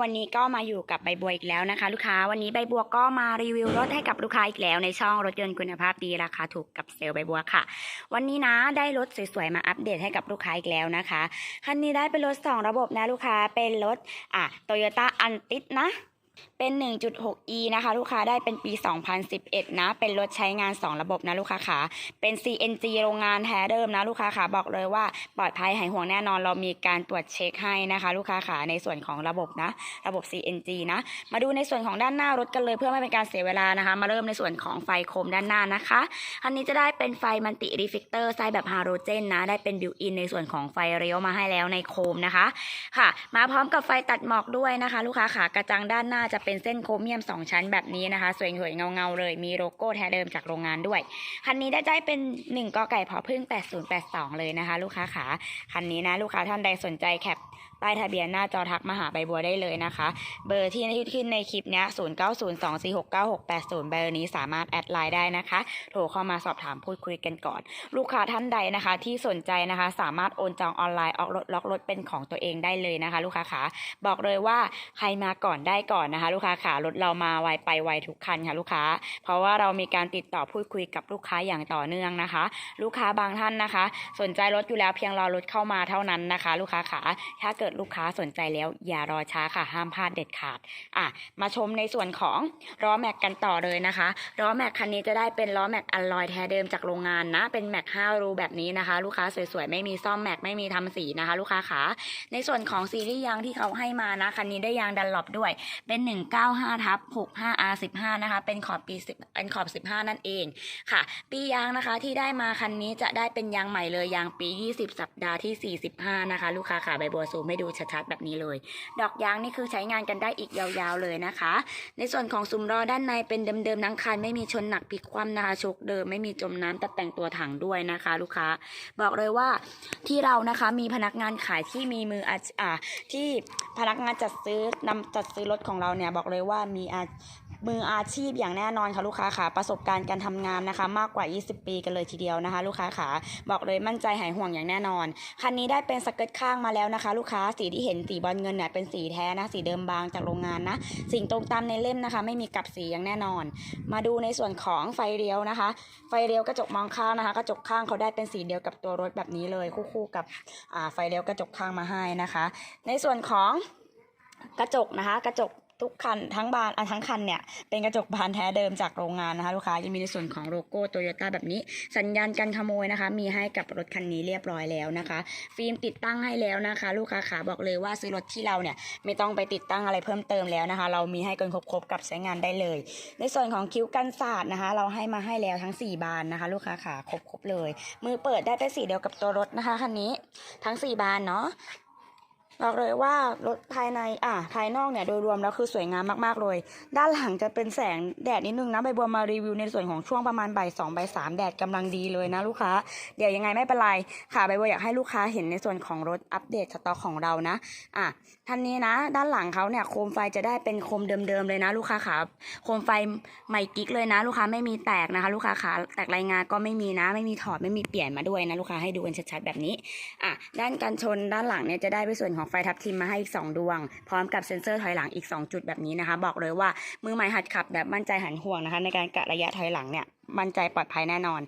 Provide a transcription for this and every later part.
วันนี้ก็มาอยู่กับใบบัวอีกแล้วนะคะ ลูกค้าวันนี้ใบบัวก็มารีวิวรถให้กับลูกค้าอีกแล้วในช่องรถยนต์คุณภาพดีราคาถูกกับเซลล์ใบบัวค่ะ วันนี้นะได้รถสวยๆมาอัปเดตให้กับลูกค้าอีกแล้วนะคะคันนี้ได้เป็นรถสองระบบนะลูกค้าเป็นรถอะโตโยต้าอันติดนะ เป็น 1.6e นะคะลูกค้าได้เป็นปี 2011 นะ เป็นรถใช้งาน 2 ระบบนะลูกค้าขาเป็น CNG โรงงานแท้เดิมนะลูกค้าขาบอกเลยว่าปลอดภัยหายห่วงแน่นอนเรามีการตรวจเช็คให้นะคะ ลูกค้าขาในส่วนของระบบนะ ระบบ CNG นะ มาดูในส่วนของด้านหน้ารถกันเลยเพื่อไม่เป็นการเสียเวลานะคะ มาเริ่มในส่วนของไฟโคมด้านหน้านะคะคันนี้จะได้เป็นไฟมันติรีฟิกเตอร์ไซส์แบบฮาโลเจนนะได้เป็นบิวอินในส่วนของไฟเลี้ยวมาให้แล้วในโคมนะคะค่ะ มาพร้อมกับไฟตัดหมอกด้วยนะคะ ลูกค้าขากระจังด้านหน้าจะเป็นเส้นโครเมียม 2 ชั้นแบบนี้นะคะ สวยๆเงาๆเลย มีโลโก้แท้เดิมจากโรงงานด้วย คันนี้ได้ใจเป็น1กอไก่พอพึ่ง8082 เลยนะคะ ลูกค้าขาคันนี้นะลูกค้าท่านใดสนใจแคปป้ายทะเบียนหน้าจอทักมาหาใบบัวได้เลยนะคะ เบอร์ที่ขึ้นในคลิปเนี้0902469680เบอร์นี้สามารถแอดไลน์ได้นะคะ โทรเข้ามาสอบถามพูดคุยกันก่อน ลูกค้าท่านใดนะคะ ที่สนใจนะคะ สามารถโอนจองออนไลน์ออกรถล็อกรถเป็นของตัวเองได้เลยนะคะ ลูกค้าขาบอกเลยว่าใครมาก่อนได้ก่อนนะคะ ลูกค้าขารถเรามาไวไปไวทุกคันค่ะลูกค้า เพราะว่าเรามีการติดต่อพูดคุยกับลูกค้าอย่างต่อเนื่องนะคะ ลูกค้าบางท่านนะคะ สนใจรถอยู่แล้วเพียงรอรถเข้ามาเท่านั้นนะคะ ลูกค้าขาถ้าเกิดลูกค้าสนใจแล้ว อย่ารอช้าค่ะห้ามพลาดเด็ดขาดอะมาชมในส่วนของล้อแม็กกันต่อเลยนะคะล้อแม็กคันนี้จะได้เป็นล้อแม็กอัลลอยแท้เดิมจากโรงงานนะ เป็นแม็ก5รูแบบนี้นะคะ ลูกค้าสวยๆ ไม่มีซ่อมแม็กไม่มีทำสีนะคะ ลูกค้าขาในส่วนของซีรีส์ยางที่เขาให้มานะคันนี้ได้ยางดันหลบด้วย เป็น195ทับ65 R15 นะคะเป็นขอบปี10เป็นขอบ 15 นั่นเองค่ะ ปียางนะคะที่ได้มาคันนี้จะได้เป็นยางใหม่เลยยางปี 20 สัปดาห์ที่ 45 นะคะ ลูกค้าขาใบบัวซูมใหดูชัดๆแบบนี้เลย ดอกยางนี่คือใช้งานกันได้อีกยาวๆเลยนะคะ ในส่วนของซุ้มล้อด้านในเป็นเดิมๆทั้งคันไม่มีชนหนักพลิกคว่ำนะคะชกเดิมไม่มีจมน้ำตัดแต่งตัวถังด้วยนะคะ ลูกค้า บอกเลยว่าที่เรานะคะมีพนักงานขายที่มีมืออาชีพที่พนักงานจัดซื้อนำจัดซื้อรถของเราเนี่ยบอกเลยว่ามีอา มืออาชีพอย่างแน่นอนค่ะลูกค้าขาประสบการณ์การทำงานนะคะ มากกว่า 20 ปีกันเลยทีเดียวนะคะ ลูกค้าขาบอกเลยมั่นใจหายห่วงอย่างแน่นอน คันนี้ได้เป็นสเกิร์ตข้างมาแล้วนะคะ ลูกค้าสีที่เห็นสีบอลเงินเนี่ยเป็นสีแท้นะสีเดิมบางจากโรงงานนะสิ่งตรงตามในเล่มนะคะ ไม่มีกลับสีอย่างแน่นอน มาดูในส่วนของไฟเลี้ยวนะคะ ไฟเลี้ยวกระจกมองข้างนะคะ กระจกข้างเขาได้เป็นสีเดียวกับตัวรถแบบนี้เลย คู่ๆกับอ่าไฟเลี้ยวกระจกข้างมาให้นะคะ ในส่วนของกระจกนะคะ กระจก ทุกคันทั้งบานอะทั้งคันเนี่ยเป็นกระจกบานแท้เดิมจากโรงงานนะคะลูกค้ายังมีในส่วนของโลโก้โตโยต้าแบบนี้ สัญญาณการขโมยนะคะ มีให้กับรถคันนี้เรียบร้อยแล้วนะคะ ฟิล์มติดตั้งให้แล้วนะคะ ลูกค้าขาบอกเลยว่าซื้อรถที่เราเนี่ยไม่ต้องไปติดตั้งอะไรเพิ่มเติมแล้วนะคะ เรามีให้กันครบๆกับใช้งานได้เลย ในส่วนของคิ้วกันศาสตร์นะคะ เราให้มาให้แล้วทั้ง 4 บานนะคะ ลูกค้าขาครบๆเลย มือเปิดได้เป็นสีเดียวกับตัวรถนะคะคันนี้ทั้ง 4 บานเนาะ บอกเลยว่ารถภายในอะภายนอกเนี่ยโดยรวมแล้วคือสวยงามมากๆเลย ด้านหลังจะเป็นแสงแดดนิดนึงนะใบบัวมารีวิวในส่วนของช่วงประมาณบ่ายสองบ่ายสามแดดกำลังดีเลยนะลูกค้า เดี๋ยวยังไงไม่เป็นไรค่ะใบบัวอยากให้ลูกค้าเห็นในส่วนของรถอัปเดตสต็อกของเรานะอะ ท่านนี้นะ ด้านหลังเขาเนี่ยโคมไฟจะได้เป็นโคมเดิมๆเลยนะ ลูกค้าขาโคมไฟใหม่กิ๊กเลยนะ ลูกค้าไม่มีแตกนะคะ ลูกค้าขาแตกรายงานก็ไม่มีนะ ไม่มีถอดไม่มีเปลี่ยนมาด้วยนะ ลูกค้าให้ดูกันชัดๆแบบนี้อะด้านกันชนด้านหลังเนี่ยจะได้เป็นส่วนของไฟทับทิมมาให้อีก 2 ดวง พร้อมกับเซ็นเซอร์ถอยหลังอีก 2 จุดแบบนี้นะคะ บอกเลยว่ามือใหม่หัดขับแบบมั่นใจหันห่วงนะคะ ในการกะระยะถอยหลังเนี่ย มั่นใจปลอดภัยแน่นอน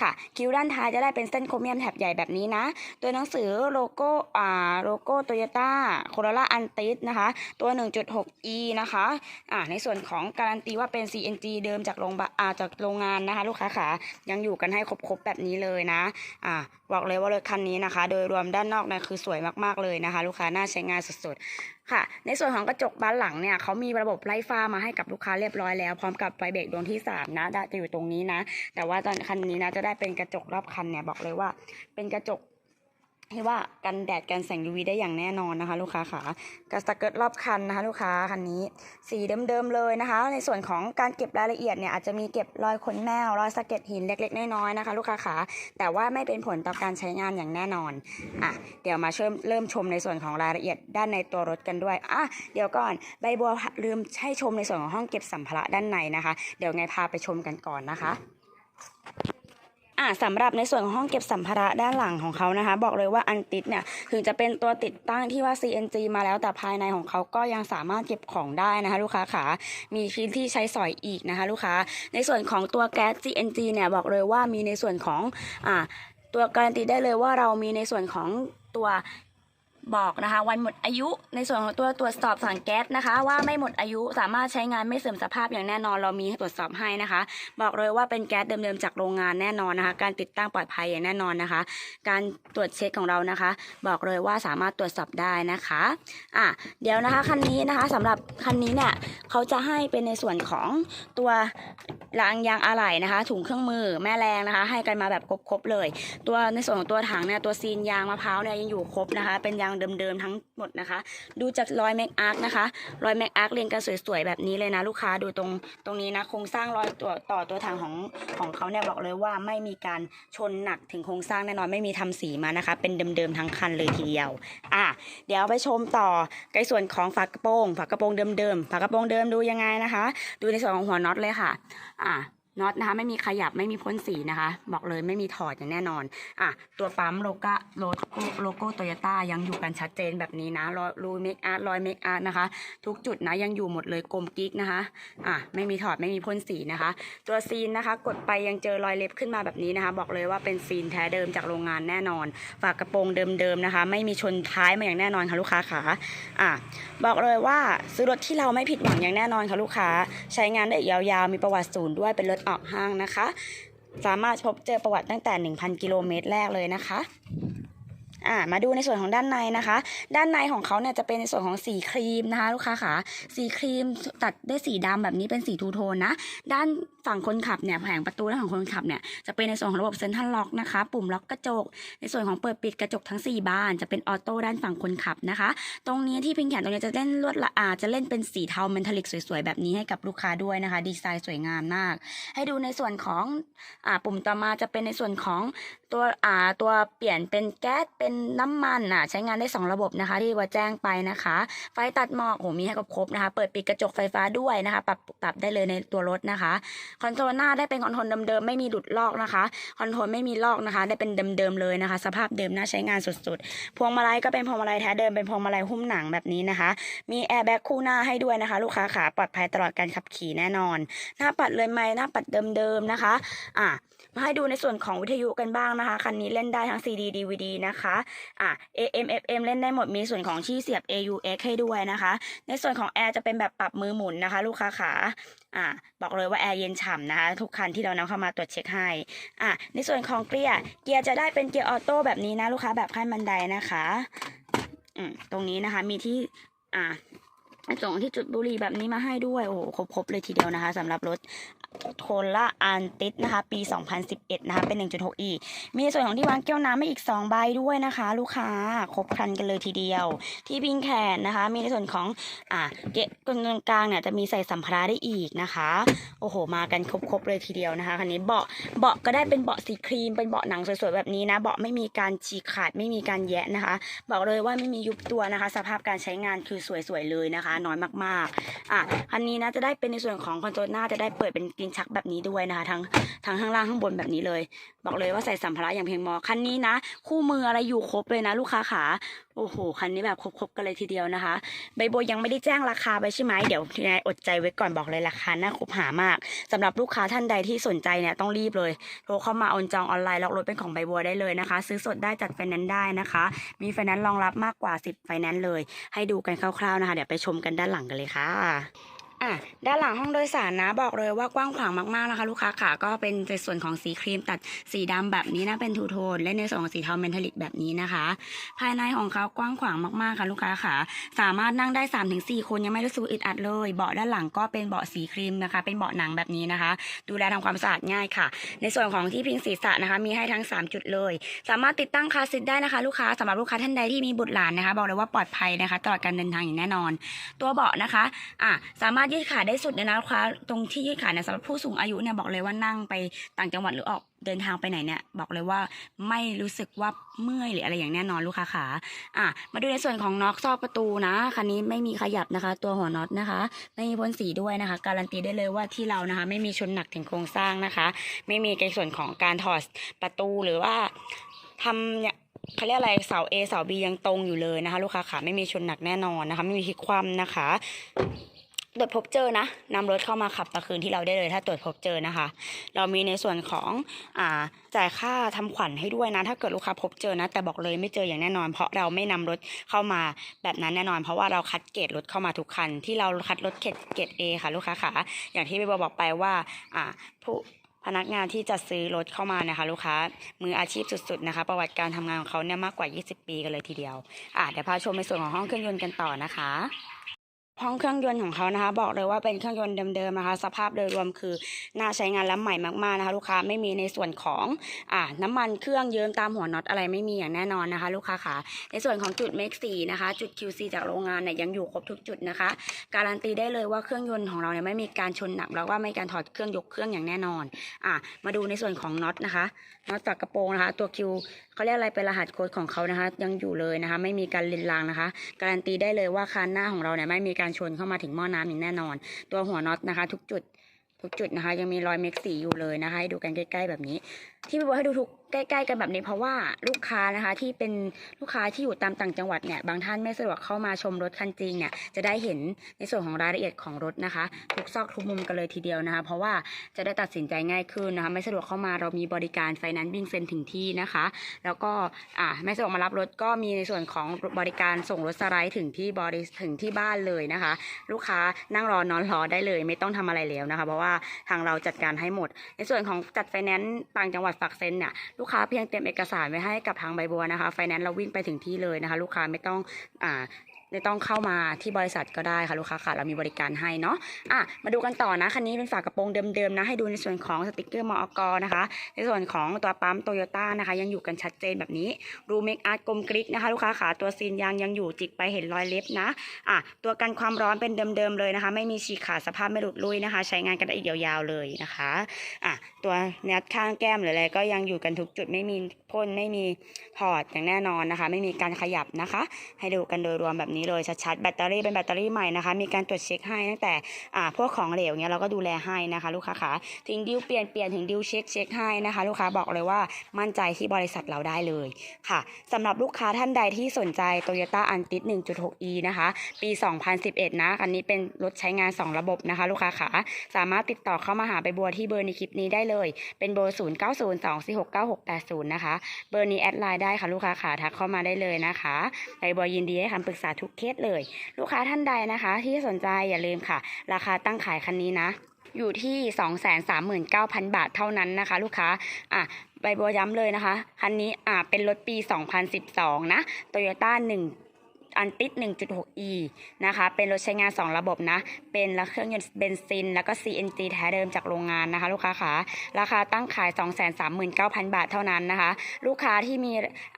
ค่ะ คิ้วด้านท้ายจะได้เป็นเส้นโครเมียมแถบใหญ่แบบนี้นะ ตัวหนังสือโลโก้อ่าโลโก้โตโยต้าโคโรล่าอันติสนะคะ ตัว 1.6e นะคะอ่าในส่วนของการันตีว่าเป็น CNG เดิมจากโรงอ่าจากโรงงานนะคะ ลูกค้าขายังอยู่กันให้ครบๆแบบนี้เลยนะอ่าบอกเลยว่ารถคันนี้นะคะ โดยรวมด้านนอกเนี่ยคือสวยมากๆเลยนะคะ ลูกค้าน่าใช้งานสุดๆ ค่ะ ในส่วนของกระจกบานหลังเนี่ยเขามีระบบไล่ฟ้ามาให้กับลูกค้าเรียบร้อยแล้ว พร้อมกับไฟเบรกดวงที่สามนะจะอยู่ตรงนี้นะ แต่ว่าตอนคันนี้นะจะได้เป็นกระจกรอบคันเนี่ยบอกเลยว่า เป็นกระจก ที่ว่ากันแดดกันแสง UV ได้อย่างแน่นอนนะคะ ลูกค้าขากระสเกิร์ตรอบคันนะคะ ลูกค้าคันนี้สีเดิมๆเลยนะคะ ในส่วนของการเก็บรายละเอียดเนี่ยอาจจะมีเก็บรอยขนแมวรอยสะเก็ดหินเล็กๆน้อยๆนะคะ ลูกค้าขาแต่ว่าไม่เป็นผลต่อการใช้งานอย่างแน่นอนอะเดี๋ยวมาเริ่มเริ่มชมในส่วนของรายละเอียดด้านในตัวรถกันด้วยอะเดี๋ยวก่อนใบบัวลืมให้ชมในส่วนของห้องเก็บสัมภาระด้านในนะคะ เดี๋ยวไงพาไปชมกันก่อนนะคะ อ่าสำหรับในส่วนของห้องเก็บสัมภาระด้านหลังของเขานะคะ บอกเลยว่าอันติดเนี่ยถึงจะเป็นตัวติดตั้งที่ว่า CNG มาแล้วแต่ภายในของเขาก็ยังสามารถเก็บของได้นะคะลูกค้าขามีพื้นที่ใช้สอยอีกนะคะลูกค้า ในส่วนของตัวแก๊ส CNG เนี่ยบอกเลยว่ามีในส่วนของอ่าตัวการันตีได้เลยว่าเรามีในส่วนของตัว บอกนะคะ วันหมดอายุในส่วนของตัวตรวจสอบถังแก๊สนะคะ ว่าไม่หมดอายุสามารถใช้งานไม่เสื่อมสภาพอย่างแน่นอนเรามีให้ตรวจสอบให้นะคะ บอกเลยว่าเป็นแก๊สเดิมๆจากโรงงานแน่นอนนะคะ การติดตั้งปลอดภัยอย่างแน่นอนนะคะ การตรวจเช็คของเรานะคะ บอกเลยว่าสามารถตรวจสอบได้นะคะอะเดี๋ยวนะคะคันนี้นะคะสำหรับคันนี้เนี่ยเขาจะให้เป็นในส่วนของตัวรางยางอะไหล่นะคะ ถุงเครื่องมือแม่แรงนะคะ ให้กันมาแบบครบๆเลย ตัวในส่วนของตัวถังเนี่ยตัวซีนยางมะพร้าวเนี่ยยังอยู่ครบนะคะ เป็นยางเดิมๆทั้งหมดนะคะ ดูจากรอยแม็กอาร์คนะคะ รอยแม็กอาร์คเรียงกันสวยๆแบบนี้เลยนะลูกค้าดูตรงตรงนี้นะโครงสร้างรอยตัวต่อตัวถังของของเขาเนี่ยบอกเลยว่าไม่มีการชนหนักถึงโครงสร้างแน่นอนไม่มีทำสีมานะคะ เป็นเดิมๆทั้งคันเลยทีเดียว อะเดี๋ยวไปชมต่อในส่วนของฝากระโปรงฝากระโปรงเดิมๆฝากระโปรงเดิมดูยังไงนะคะ ดูในส่วนของหัวน็อตเลยค่ะ อะ น็อตนะคะ ไม่มีขยับไม่มีพ่นสีนะคะ บอกเลยไม่มีถอดอย่างแน่นอน อะ ตัวปั๊มโลโก้โลโก้โลโก้โตโยต้ายังอยู่กันชัดเจนแบบนี้นะรอยรูเมคอาร์รอยเมคอาร์นะคะ ทุกจุดนะยังอยู่หมดเลยกลมกิ๊กนะคะ อะ ไม่มีถอดไม่มีพ่นสีนะคะ ตัวซีนนะคะ กดไปยังเจอรอยเล็บขึ้นมาแบบนี้นะคะ บอกเลยว่าเป็นซีนแท้เดิมจากโรงงานแน่นอน ฝากกระโปรงเดิมๆนะคะ ไม่มีชนท้ายมาอย่างแน่นอนค่ะลูกค้าขาอะบอกเลยว่าซื้อรถที่เราไม่ผิดหวังอย่างแน่นอนค่ะลูกค้า ใช้งานได้ยาวๆมีประวัติศูนย์ด้วยเป็นรถออกห้างนะคะ สามารถพบเจอประวัติตั้งแต่ 1,000 กิโลเมตรแรกเลยนะคะอ่ามาดูในส่วนของด้านในนะคะ ด้านในของเขาเนี่ยจะเป็นในส่วนของสีครีมนะคะ ลูกค้าค่ะสีครีมตัดด้วยสีดำแบบนี้เป็นสีทูโทนนะ ด้าน ฝั่งคนขับเนี่ยแผงประตูด้านของคนขับเนี่ยจะเป็นในส่วนของระบบเซ็นทรัลล็อกนะคะ ปุ่มล็อกกระจก ในส่วนของเปิดปิดกระจกทั้ง 4 บาน จะเป็นออโต้ด้านฝั่งคนขับนะคะ ตรงนี้ที่พิงแขนตรงนี้จะเล่นลวดละอาจะเล่นเป็นสีเทาเมนทัลลิกสวยๆ แบบนี้ให้กับลูกค้าด้วยนะคะ ดีไซน์สวยงามมาก ให้ดูในส่วนของอ่าปุ่มต่อมาจะเป็นในส่วนของตัวอ่าตัวเปลี่ยนเป็นแก๊สเป็นน้ำมันอะใช้งานได้ 2 ระบบนะคะ ที่ว่าแจ้งไปนะคะ ไฟตัดหมอกโอ้มีให้ครบนะคะ เปิดปิดกระจกไฟฟ้าด้วยนะคะ ปรับปรับได้เลยในตัวรถนะคะคอนโซลหน้าได้เป็นคอนโทรลเดิมๆไม่มีหลุดลอกนะคะคอนโทรลไม่มีลอกนะคะ ได้เป็นเดิมๆเลยนะคะ สภาพเดิมน่าใช้งานสุดๆ พวงมาลัยก็เป็นพวงมาลัยแท้เดิมเป็นพวงมาลัยหุ้มหนังแบบนี้นะคะ มีแอร์แบ็กคู่หน้าให้ด้วยนะคะ ลูกค้าขาปลอดภัยตลอดการขับขี่แน่นอน หน้าปัดเลยไหมหน้าปัดเดิมๆนะคะอะมาให้ดูในส่วนของวิทยุกันบ้างนะคะคันนี้เล่นได้ทั้ง CD DVD นะคะอะ AM FM เล่นได้หมดมีส่วนของที่เสียบ AUX ให้ด้วยนะคะ ในส่วนของแอร์จะเป็นแบบปรับมือหมุนนะคะ ลูกค้าขาอะบอกเลยว่าแอร์เย็นฉำนะคะทุกคันที่เรานำเข้ามาตรวจเช็คให้อะในส่วนของเกียร์เกียร์จะได้เป็นเกียร์ออโต้แบบนี้นะลูกค้าแบบขั้นบันไดนะคะอืมตรงนี้นะคะมีที่อะส่งที่จุดบุรีแบบนี้มาให้ด้วยโอ้โหครบๆเลยทีเดียวนะคะสำหรับรถ โคล่าอันติสนะคะ ปี 2011 นะคะ เป็น 1.6e มีส่วนของที่วางแก้วน้ำให้อีก 2 ใบด้วยนะคะ ลูกค้าครบครันกันเลยทีเดียว ที่พิงแขนนะคะ มีในส่วนของอ่าเกะตรงกลางเนี่ยจะมีใส่สัมภาระได้อีกนะคะ โอ้โห มากันครบๆเลยทีเดียวนะคะคันนี้เบาะเบาะก็ได้เป็นเบาะสีครีม เป็นเบาะหนังสวยๆแบบนี้นะ เบาะไม่มีการฉีกขาดไม่มีการแยะนะคะ บอกเลยว่าไม่มียุบตัวนะคะ สภาพการใช้งานคือสวยๆเลยนะคะ น้อยมากๆอะคันนี้นะจะได้เป็นในส่วนของคอนโซลหน้าจะได้เปิดเป็นกินชักแบบนี้ด้วยนะคะทั้งทั้งข้างล่างข้างบนแบบนี้เลย บอกเลยว่าใส่สัมภาระอย่างเพียงพอคันนี้นะ คู่มืออะไรอยู่ครบเลยนะ ลูกค้าขาโอ้โหคันนี้แบบครบๆกันเลยทีเดียวนะคะ ใบโบยังไม่ได้แจ้งราคาไปใช่ไหมเดี๋ยวทีนายอดใจไว้ก่อนบอกเลยราคาน่าคบหามากสำหรับลูกค้าท่านใดที่สนใจเนี่ยต้องรีบเลยโทรเข้ามาโอนจองออนไลน์ล็อกรถเป็นของใบบัวได้เลยนะคะ ซื้อสดได้จัดไฟแนนซ์ได้นะคะ มีไฟแนนซ์รองรับมากกว่า 10ไฟแนนซ์เลย ให้ดูกันคร่าวๆนะคะ เดี๋ยวไปชมกันด้านหลังกันเลยค่ะ อะด้านหลังห้องโดยสารนะบอกเลยว่ากว้างขวางมากๆนะคะ ลูกค้าขาก็เป็นในส่วนของสีครีมตัดสีดำแบบนี้นะเป็นทูโทนและในส่วนของสีเทาเมนทัลิกแบบนี้นะคะ ภายในของเขากว้างขวางมากๆค่ะ ลูกค้าขาสามารถนั่งได้ 3-4 คนยังไม่รู้สึกอึดอัดเลยเบาะด้านหลังก็เป็นเบาะสีครีมนะคะ เป็นเบาะหนังแบบนี้นะคะ ดูแลทำความสะอาดง่ายค่ะ ในส่วนของที่พิงศีรษะนะคะ มีให้ทั้ง 3 จุดเลย สามารถติดตั้งคาร์ซีทได้นะคะ ลูกค้าสำหรับลูกค้าท่านใดที่มีบุตรหลานนะคะ บอกเลยว่าปลอดภัยนะคะตลอดการเดินทางอย่างแน่นอน ตัวเบาะนะคะอะสามารถยืดขาได้สุดเลยนะลูกค้าตรงที่ยืดขาเนี่ยสำหรับผู้สูงอายุเนี่ยบอกเลยว่านั่งไปต่างจังหวัดหรือออกเดินทางไปไหนเนี่ยบอกเลยว่าไม่รู้สึกว่าเมื่อยหรืออะไรอย่างแน่นอนลูกค้าขาอะมาดูในส่วนของน็อกซอกประตูนะคันนี้ไม่มีขยับนะคะ ตัวหัวน็อตนะคะ ไม่มีพ่นสีด้วยนะคะ การันตีได้เลยว่าที่เรานะคะ ไม่มีชนหนักถึงโครงสร้างนะคะ ไม่มีในส่วนของการถอดประตูหรือว่าทำเนี่ยเขาเรียกอะไรเสา A เสา B ยังตรงอยู่เลยนะคะ ลูกค้าขาไม่มีชนหนักแน่นอนนะคะ ไม่มีพลิกคว่ำนะคะ ตรวจพบเจอนะนำรถเข้ามาขับตะคืนที่เราได้เลย ถ้าตรวจพบเจอนะคะ เรามีในส่วนของอ่าจ่ายค่าทำขวัญให้ด้วยนะ ถ้าเกิดลูกค้าพบเจอนะ แต่บอกเลยไม่เจออย่างแน่นอน เพราะเราไม่นำรถเข้ามาแบบนั้นแน่นอน เพราะว่าเราคัดเกรดรถเข้ามาทุกคัน ที่เราคัดรถเกรดเกรด A ค่ะลูกค้าขาอย่างที่พี่บัวบอกไปว่าอ่าผู้พนักงานที่จะซื้อรถเข้ามานะคะ ลูกค้ามืออาชีพสุดๆนะคะ ประวัติการทำงานของเขาเนี่ยมากกว่า 20 ปีกันเลยทีเดียวอะเดี๋ยวพาชมในส่วนของห้องเครื่องยนต์กันต่อนะคะ ห้องเครื่องยนต์ของเขานะคะ บอกเลยว่าเป็นเครื่องยนต์เดิมๆนะคะ สภาพโดยรวมคือน่าใช้งานและใหม่มากๆนะคะ ลูกค้าไม่มีในส่วนของอ่าน้ำมันเครื่องเยิ้มตามหัวน็อตอะไรไม่มีอย่างแน่นอนนะคะ ลูกค้าค่ะในส่วนของจุดเมกสีนะคะ จุด QC จากโรงงานเนี่ยยังอยู่ครบทุกจุดนะคะ การันตีได้เลยว่าเครื่องยนต์ของเราเนี่ยไม่มีการชนหนักแล้วว่าไม่มีการถอดเครื่องยกเครื่องอย่างแน่นอนอะมาดูในส่วนของน็อตนะคะน็อตฝากระโปรงนะคะ ตัวคิวเขาเรียกอะไรเป็นรหัสโค้ดของเขานะคะ ยังอยู่เลยนะคะ ไม่มีการลินรางนะคะ การันตีได้เลยว่าคันหน้าของเราเนี่ยไม่มีการชนเข้ามาถึงหม้อน้ำอย่างแน่นอน ตัวหัวน็อตนะคะ ทุกจุดทุกจุดนะคะ ยังมีรอยเม็กสีอยู่เลยนะคะให้ดูกันใกล้ ๆ แบบนี้ที่พี่บอกให้ดูทุกใกล้ ๆ กันแบบนี้เพราะว่าลูกค้านะคะที่เป็นลูกค้าที่อยู่ตามต่างจังหวัดเนี่ยบางท่านไม่สะดวกเข้ามาชมรถคันจริงเนี่ยจะได้เห็นในส่วนของรายละเอียดของรถนะคะ ทุกซอกทุกมุมกันเลยทีเดียวนะคะ เพราะว่าจะได้ตัดสินใจง่ายขึ้นนะคะไม่สะดวกเข้ามาเรามีบริการไฟแนนซ์วิ่งเซ็นถึงที่นะคะ แล้วก็อ่าไม่สะดวกมารับรถก็มีในส่วนของบริการส่งรถสไลด์ถึงที่บริถึงที่บ้านเลยนะคะ ลูกค้านั่งรอนอนรอได้เลย ไม่ต้องทำอะไรแล้วนะคะ เพราะว่าทางเราจัดการให้หมด ในส่วนของจัดไฟแนนซ์ต่างจังหวัดฝากเซ็นเนี่ยลูกค้าเพียงเตรียมเอกสารไว้ให้กับทางใบบัวนะคะไฟแนนซ์เราวิ่งไปถึงที่เลยนะคะ ลูกค้าไม่ต้องอ่า ไม่ต้องเข้ามาที่บริษัทก็ได้ค่ะลูกค้าค่ะเรามีบริการให้เนาะอะมาดูกันต่อนะคันนี้เป็นฝากระโปรงเดิมๆนะให้ดูในส่วนของสติกเกอร์มอกนะคะ ในส่วนของตัวปั๊มโตโยต้านะคะ ยังอยู่กันชัดเจนแบบนี้รูเมคอาร์ตกลมกริกนะคะ ลูกค้าขาตัวซีนยางยังอยู่จิกไปเห็นรอยเล็บนะอะตัวกันความร้อนเป็นเดิมๆเลยนะคะ ไม่มีฉีกขาดสภาพไม่หลุดลุยนะคะ ใช้งานกันได้อีกยาวๆเลยนะคะอะตัวเน็ตข้างแก้มหรืออะไรก็ยังอยู่กันทุกจุดไม่มีพ่นไม่มีถอดอย่างแน่นอนนะคะ ไม่มีการขยับนะคะ ให้ดูกันโดยรวมแบบนี้เลยชัดๆแบตเตอรี่เป็นแบตเตอรี่ใหม่นะคะ มีการตรวจเช็คให้ตั้งแต่อ่าพวกของเหลวเนี้ยเราก็ดูแลให้นะคะ ลูกค้าขาถึงดิวเปลี่ยนเปลี่ยนถึงดิวเช็คเช็คให้นะคะ ลูกค้าบอกเลยว่ามั่นใจที่บริษัทเราได้เลยค่ะสำหรับลูกค้าท่านใดที่สนใจ Toyota a n t i s 1.6e นะคะ ปี 2011 นะอันนี้เป็นรถใช้งาน 2 ระบบนะคะ ลูกค้าขาสามารถติดต่อเข้ามาหาไปบัวที่เบอร์ในคลิปนี้ได้เลย เป็นเบอร์ 0902469680 นะคะ เบอร์นี้แอดไลน์ได้ค่ะลูกค้าขาทักเข้ามาได้เลยนะคะใบบัวยินดีให้คำปรึกษาทุกเคสเลย ลูกค้าท่านใดนะคะ ที่สนใจอย่าลืมค่ะ ราคาตั้งขายคันนี้นะอยู่ที่ 239,000 บาทเท่านั้นนะคะ ลูกค้า อะ ใบบัวย้ำเลยนะคะ คันนี้ อะเป็นรถปี 2012 นะ Toyota 1 อันติส 1.6e นะคะ เป็นรถใช้งาน 2 ระบบนะ เป็นเครื่องยนต์เบนซิน แล้วก็ CNG แท้เดิมจากโรงงานนะคะ ลูกค้าขาราคาตั้งขาย 239,000 บาทเท่านั้นนะคะ ลูกค้าที่มี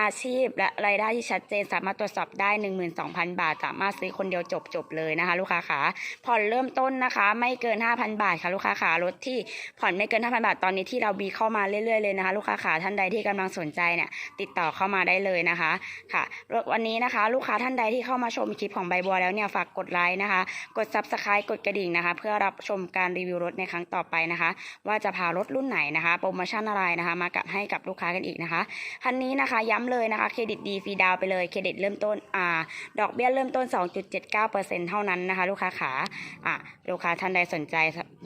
อาชีพและรายได้ที่ชัดเจนสามารถตรวจสอบได้ 12,000 บาท สามารถซื้อคนเดียวจบจบๆเลยนะคะ ลูกค้าขาผ่อนเริ่มต้นนะคะ ไม่เกิน 5,000 บาทค่ะลูกค้าขารถที่ผ่อนไม่เกิน 5,000 บาทตอนนี้ที่เราบีเข้ามาเรื่อยๆเลยนะคะ ลูกค้าขาท่านใดที่กำลังสนใจเนี่ยติดต่อเข้ามาได้เลยนะคะค่ะวันนี้นะคะ ลูกค้าท่านใดที่เข้ามาชมคลิปของใบบัวแล้วเนี่ยฝากกดไลค์นะคะ กด Subscribe กดกระดิ่งนะคะ เพื่อรับชมการรีวิวรถในครั้งต่อไปนะคะ ว่าจะพารถรุ่นไหนนะคะ โปรโมชั่นอะไรนะคะ มากับให้กับลูกค้ากันอีกนะคะคันนี้นะคะย้ำเลยนะคะเครดิตดีฟรีดาวไปเลยเครดิตเริ่มต้นอ่าดอกเบี้ยเริ่มต้น 2.79%เท่านั้นนะคะ ลูกค้าขาอะลูกค้าท่านใดสนใจ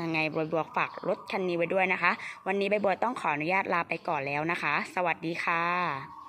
ยังไงใบบัวฝากรถคันนี้ไว้ด้วยนะคะ วันนี้ใบบัวต้องขออนุญาตลาไปก่อนแล้วนะคะ สวัสดีค่ะ